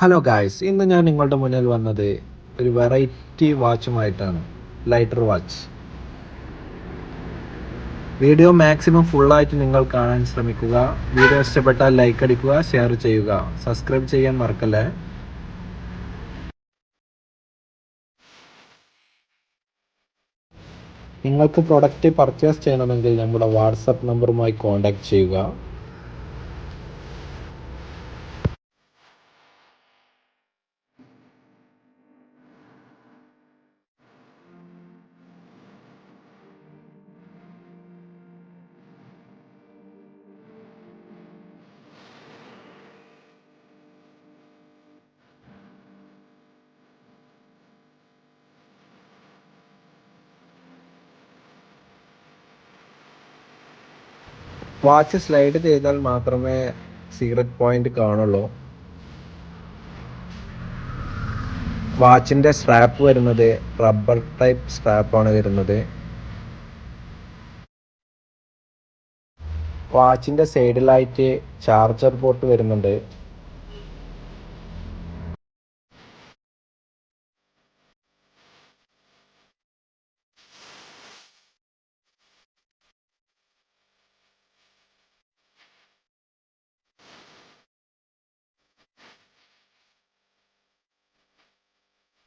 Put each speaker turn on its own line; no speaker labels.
Hello guys ഇന്ന് ഞാൻ നിങ്ങളുടെ മുന്നിൽ വന്നത് ഒരു വെറൈറ്റി വാച്ചുമായിട്ടാണ് ലൈറ്റർ വാച്ച് വീഡിയോ മാക്സിമം ഫുള്ളായിട്ട് നിങ്ങൾ കാണാൻ ശ്രമിക്കുക. വീഡിയോ ഇഷ്ടപ്പെട്ടാൽ ലൈക്ക് അടിക്കുക ഷെയർ ചെയ്യുക. സബ്സ്ക്രൈബ് ചെയ്യാൻ മറക്കല്ലേ? നിങ്ങൾക്ക് പ്രൊഡക്റ്റ് പർച്ചേസ് ചെയ്യണമെങ്കിൽ നമ്മുടെ വാട്സപ്പ് നമ്പറുമായി കോൺടാക്ട് ചെയ്യുക. വാച്ച് സ്ലൈഡ് ചെയ്താൽ മാത്രമേ സീക്രട്ട് പോയിന്റ് കാണുള്ളൂ. വാച്ചിന്റെ സ്ട്രാപ്പ് വരുന്നത് റബ്ബർ ടൈപ്പ് സ്ട്രാപ്പ് ആണ് വരുന്നത്. വാച്ചിന്റെ സൈഡിലായിട്ട് ചാർജർ പോർട്ട് വരുന്നുണ്ട്.